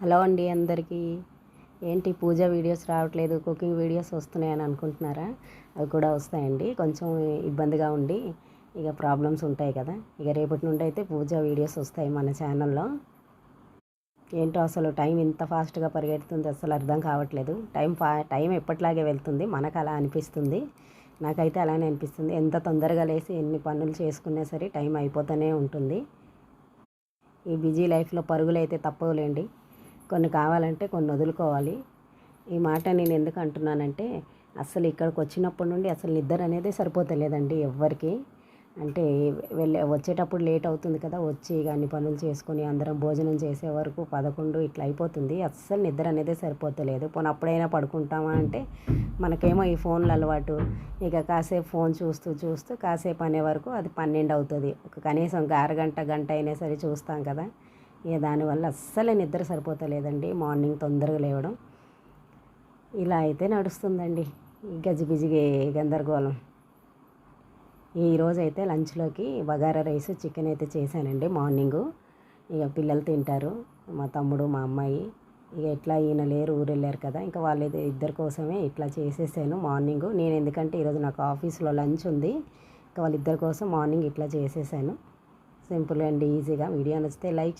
Hello అండి అందరికీ. ఏంటి పూజ వీడియోస్ రావట్లేదు కుకింగ్ వీడియోస్ వస్తున్నాయని అనుకుంటున్నారా? అవి కూడా వస్తాయండి. కొంచెం ఇబ్బందిగా ఉండి ఇక ప్రాబ్లమ్స్ ఉంటాయి కదా. ఇక రేపటి నుండి అయితే పూజ వీడియోస్ వస్తాయి మన ఛానల్లో. ఏంటో అసలు టైం ఇంత ఫాస్ట్గా పరిగెడుతుంది అసలు అర్థం కావట్లేదు. టైం ఫా టైం ఎప్పటిలాగే వెళ్తుంది మనకు అలా అనిపిస్తుంది. నాకైతే అలానే అనిపిస్తుంది. ఎంత తొందరగా లేసి ఎన్ని పనులు చేసుకున్నా సరే టైం అయిపోతూనే ఉంటుంది. ఈ బిజీ లైఫ్లో పరుగులు అయితే తప్పవులేండి. కొన్ని కావాలంటే కొన్ని వదులుకోవాలి. ఈ మాట నేను ఎందుకు అంటున్నానంటే అసలు ఇక్కడికి వచ్చినప్పటి నుండి అసలు నిద్ర అనేది సరిపోతలేదండి ఎవ్వరికి. అంటే వెళ్ళే వచ్చేటప్పుడు లేట్ అవుతుంది కదా వచ్చి అన్ని పనులు చేసుకొని అందరం భోజనం చేసే వరకు పదకొండు ఇట్లా అయిపోతుంది. అస్సలు నిద్ర అనేది సరిపోతలేదు. పోనీ అప్పుడైనా పడుకుంటామా అంటే మనకేమో ఈ ఫోన్లు అలవాటు. ఇక కాసేపు ఫోన్ చూస్తూ చూస్తూ కాసేపు అనే వరకు అది పన్నెండు అవుతుంది. ఒక కనీసం ఒక అరగంట గంట అయినా సరే చూస్తాం కదా. ఇక దానివల్ల అస్సలు నిద్ర సరిపోతలేదండి. మార్నింగ్ తొందరగా లేవడం. ఇలా అయితే నడుస్తుందండి గజిబిజిగే గందరగోళం. ఈరోజు అయితే లంచ్లోకి బగారా రైస్ చికెన్ అయితే చేశానండి మార్నింగు. ఇక పిల్లలు తింటారు. మా తమ్ముడు మా అమ్మాయి. ఇక ఎట్లా ఈయన లేరు ఊరు వెళ్ళారు కదా. ఇంకా వాళ్ళ ఇద్దరి కోసమే ఇట్లా చేసేసాను మార్నింగ్. నేను ఎందుకంటే ఈరోజు నాకు ఆఫీస్లో లంచ్ ఉంది. ఇంకా వాళ్ళిద్దరి కోసం మార్నింగ్ ఇట్లా చేసేసాను. సింపుల్ అండ్ ఈజీగా. వీడియో నచ్చితే లైక్